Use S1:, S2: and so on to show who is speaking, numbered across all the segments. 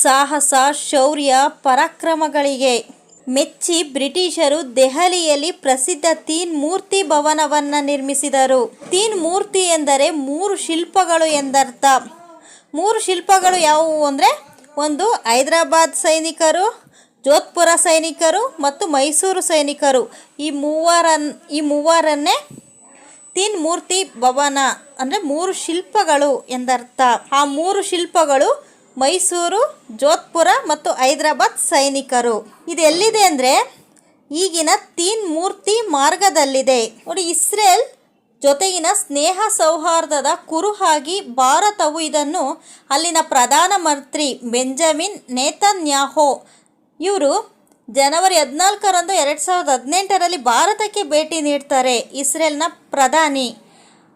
S1: ಸಾಹಸ, ಶೌರ್ಯ, ಪರಾಕ್ರಮಗಳಿಗೆ ಮೆಚ್ಚಿ ಬ್ರಿಟಿಷರು ದೆಹಲಿಯಲ್ಲಿ ಪ್ರಸಿದ್ಧ ತೀನ್ ಮೂರ್ತಿ ಭವನವನ್ನು ನಿರ್ಮಿಸಿದರು. ತೀನ್ ಮೂರ್ತಿ ಎಂದರೆ ಮೂರು ಶಿಲ್ಪಗಳು ಎಂದರ್ಥ. ಮೂರು ಶಿಲ್ಪಗಳು ಯಾವುವು ಅಂದರೆ ಒಂದು ಹೈದರಾಬಾದ್ ಸೈನಿಕರು, ಜೋಧ್ಪುರ ಸೈನಿಕರು ಮತ್ತು ಮೈಸೂರು ಸೈನಿಕರು. ಈ ಮೂವರನ್, ಈ ಮೂವರನ್ನೇ ತೀನ್ ಮೂರ್ತಿ ಭವನ ಅಂದರೆ ಮೂರು ಶಿಲ್ಪಗಳು ಎಂದರ್ಥ. ಆ ಮೂರು ಶಿಲ್ಪಗಳು ಮೈಸೂರು, ಜೋಧ್ಪುರ ಮತ್ತು ಹೈದರಾಬಾದ್ ಸೈನಿಕರು. ಇದು ಎಲ್ಲಿದೆ ಅಂದರೆ ಈಗಿನ ತೀನ್ ಮೂರ್ತಿ ಮಾರ್ಗದಲ್ಲಿದೆ. ನೋಡಿ, ಇಸ್ರೇಲ್ ಜೊತೆಗಿನ ಸ್ನೇಹ ಸೌಹಾರ್ದದ ಕುರುಹಾಗಿ ಭಾರತವು ಇದನ್ನು ಅಲ್ಲಿನ ಪ್ರಧಾನಮಂತ್ರಿ ಬೆಂಜಮಿನ್ ನೇತನ್ಯಾಹೋ. ಇವರು ಜನವರಿ ಹದಿನಾಲ್ಕರಂದು ಎರಡು ಸಾವಿರದ ಹದಿನೆಂಟರಲ್ಲಿ ಭಾರತಕ್ಕೆ ಭೇಟಿ ನೀಡ್ತಾರೆ ಇಸ್ರೇಲ್ನ ಪ್ರಧಾನಿ.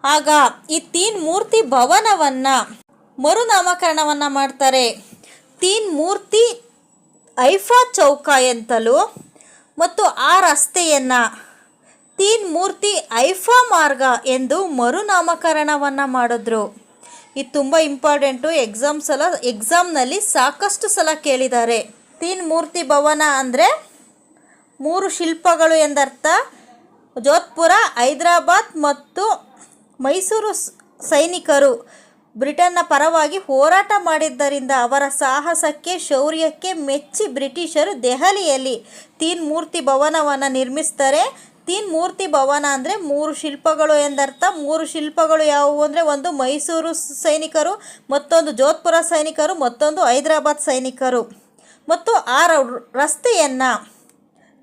S1: ಆಗ ಈ ತೀನ್ ಮೂರ್ತಿ ಭವನವನ್ನು ಮರುನಾಮಕರಣವನ್ನು ಮಾಡ್ತಾರೆ. ತೀನ್ ಮೂರ್ತಿ ಐಫಾ ಚೌಕ ಎಂತಲೂ ಮತ್ತು ಆ ರಸ್ತೆಯನ್ನು ತೀನ್ ಮೂರ್ತಿ ಐಫಾ ಮಾರ್ಗ ಎಂದು ಮರುನಾಮಕರಣವನ್ನು ಮಾಡಿದ್ರು. ಇದು ತುಂಬ ಇಂಪಾರ್ಟೆಂಟು. ಎಕ್ಸಾಮ್ ಸಲ, ಎಕ್ಸಾಮ್ನಲ್ಲಿ ಸಾಕಷ್ಟು ಸಲ ಕೇಳಿದ್ದಾರೆ. ತೀನ್ ಮೂರ್ತಿ ಭವನ ಅಂದರೆ ಮೂರು ಶಿಲ್ಪಗಳು ಎಂದರ್ಥ. ಜೋಧ್ಪುರ, ಹೈದರಾಬಾದ್ ಮತ್ತು ಮೈಸೂರು ಸೈನಿಕರು ಬ್ರಿಟನ್ನ ಪರವಾಗಿ ಹೋರಾಟ ಮಾಡಿದ್ದರಿಂದ ಅವರ ಸಾಹಸಕ್ಕೆ, ಶೌರ್ಯಕ್ಕೆ ಮೆಚ್ಚಿ ಬ್ರಿಟಿಷರು ದೆಹಲಿಯಲ್ಲಿ ತೀನ್ ಮೂರ್ತಿ ಭವನವನ್ನು ನಿರ್ಮಿಸ್ತಾರೆ. ತೀನ್ ಮೂರ್ತಿ ಭವನ ಅಂದರೆ ಮೂರು ಶಿಲ್ಪಗಳು ಎಂದರ್ಥ. ಮೂರು ಶಿಲ್ಪಗಳು ಯಾವುವು ಅಂದರೆ ಒಂದು ಮೈಸೂರು ಸೈನಿಕರು, ಮತ್ತೊಂದು ಜೋಧ್ಪುರ ಸೈನಿಕರು, ಮತ್ತೊಂದು ಹೈದರಾಬಾದ್ ಸೈನಿಕರು. ಮತ್ತು ಆ ರಸ್ತೆಯನ್ನು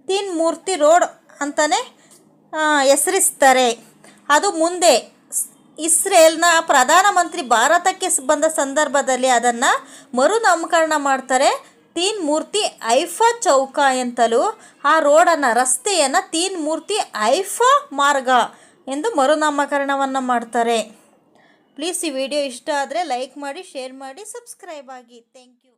S1: ತೀನ್ ಮೂರ್ತಿ ರೋಡ್ ಅಂತಲೇ ಹೆಸರಿಸ್ತಾರೆ. ಅದು ಮುಂದೆ ಇಸ್ರೇಲ್ನ ಪ್ರಧಾನಮಂತ್ರಿ ಭಾರತಕ್ಕೆ ಬಂದ ಸಂದರ್ಭದಲ್ಲಿ ಅದನ್ನು ಮರುನಾಮಕರಣ ಮಾಡ್ತಾರೆ. ತೀನ್ ಮೂರ್ತಿ ಐಫಾ ಚೌಕ ಎಂತಲೂ ಆ ರೋಡನ್ನು, ರಸ್ತೆಯನ್ನು ತೀನ್ ಮೂರ್ತಿ ಐಫಾ ಮಾರ್ಗ ಎಂದು ಮರುನಾಮಕರಣವನ್ನು ಮಾಡ್ತಾರೆ. ಪ್ಲೀಸ್ ಈ ವಿಡಿಯೋ ಇಷ್ಟ ಆದರೆ ಲೈಕ್ ಮಾಡಿ, ಶೇರ್ ಮಾಡಿ, ಸಬ್ಸ್ಕ್ರೈಬ್ ಆಗಿ. Thank you.